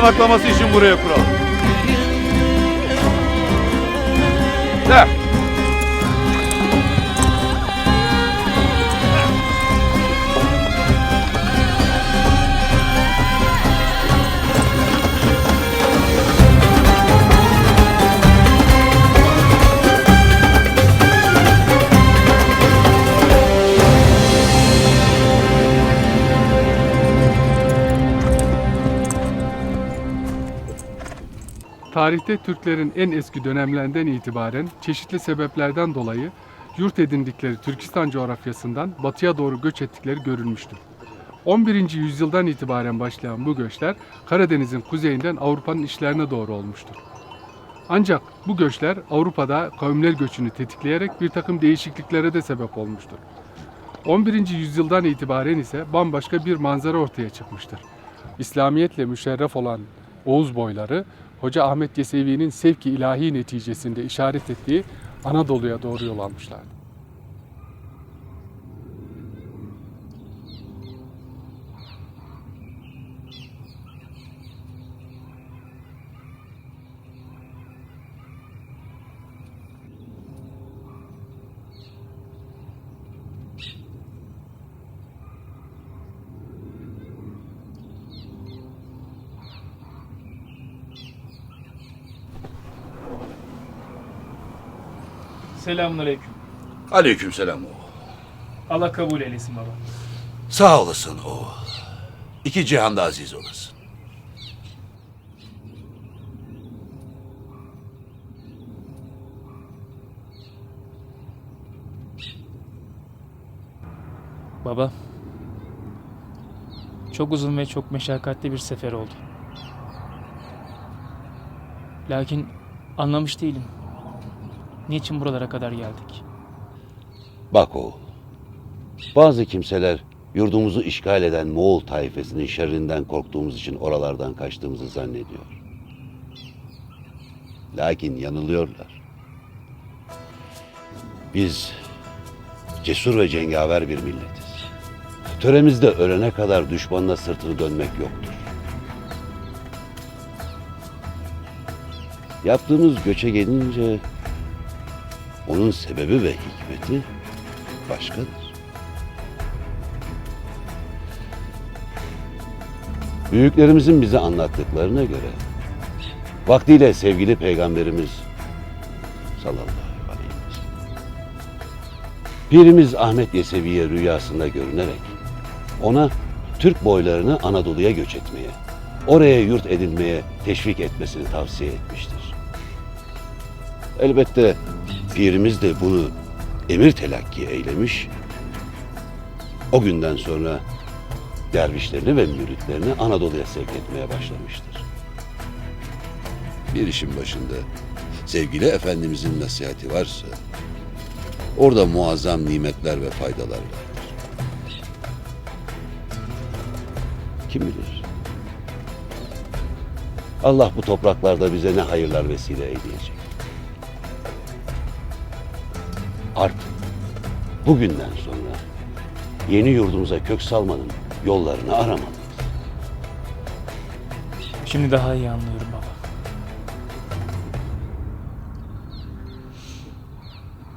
konaklaması için buraya kuralım. De. Tarihte Türklerin en eski dönemlerinden itibaren çeşitli sebeplerden dolayı yurt edindikleri Türkistan coğrafyasından batıya doğru göç ettikleri görülmüştür. 11. yüzyıldan itibaren başlayan bu göçler Karadeniz'in kuzeyinden Avrupa'nın işlerine doğru olmuştur. Ancak bu göçler Avrupa'da kavimler göçünü tetikleyerek bir takım değişikliklere de sebep olmuştur. 11. yüzyıldan itibaren ise bambaşka bir manzara ortaya çıkmıştır. İslamiyetle müşerref olan Oğuz boyları Hoca Ahmet Yesevi'nin sevki ilahi neticesinde işaret ettiği Anadolu'ya doğru yol almışlardı. Selamünaleyküm. Aleykümselam oğul. Allah kabul eylesin baba. Sağ olasın oğul. İki cihanda aziz olasın. Baba. Çok uzun ve çok meşakkatli bir sefer oldu. Lakin anlamış değilim. Niçin buralara kadar geldik? Bak oğul, bazı kimseler yurdumuzu işgal eden Moğol taifesinin şerrinden korktuğumuz için oralardan kaçtığımızı zannediyor. Lakin yanılıyorlar. Biz cesur ve cengaver bir milletiz. Töremizde ölene kadar düşmanına sırtını dönmek yoktur. Yaptığımız göçe gelince onun sebebi ve hikmeti başkadır. Büyüklerimizin bize anlattıklarına göre vaktiyle sevgili peygamberimiz sallallahu aleyhi ve sellem Pirimiz Ahmet Yesevi'ye rüyasında görünerek ona Türk boylarını Anadolu'ya göç etmeye, oraya yurt edinmeye teşvik etmesini tavsiye etmiştir. Elbette Pirimiz de bunu emir telakki eylemiş. O günden sonra dervişlerini ve müritlerini Anadolu'ya sevk etmeye başlamıştır. Bir işin başında sevgili Efendimizin nasihati varsa orada muazzam nimetler ve faydalar vardır. Kim bilir? Allah bu topraklarda bize ne hayırlar vesile eyleyecek. Artık bugünden sonra yeni yurdumuza kök salmanın yollarını aramalıyız. Şimdi daha iyi anlıyorum baba.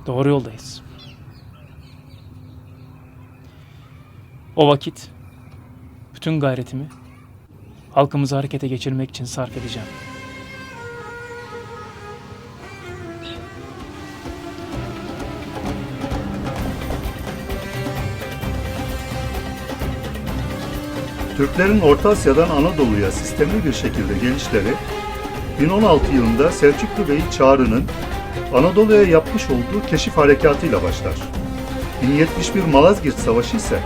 Doğru yoldayız. O vakit bütün gayretimi halkımızı harekete geçirmek için sarf edeceğim. Türklerin Orta Asya'dan Anadolu'ya sistemli bir şekilde gelişleri 1016 yılında Selçuklu Bey Çağrı'nın Anadolu'ya yapmış olduğu keşif harekatıyla başlar. 1071 Malazgirt Savaşı ise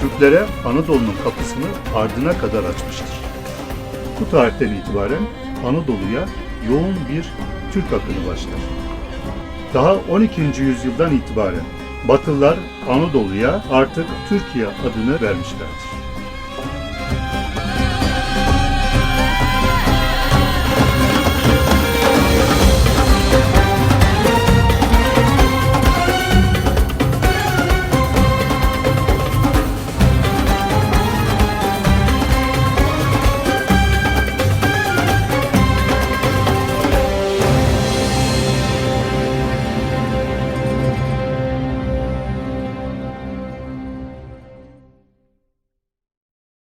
Türklere Anadolu'nun kapısını ardına kadar açmıştır. Bu tarihten itibaren Anadolu'ya yoğun bir Türk akını başlar. Daha 12. yüzyıldan itibaren Batılılar Anadolu'ya artık Türkiye adını vermişlerdir.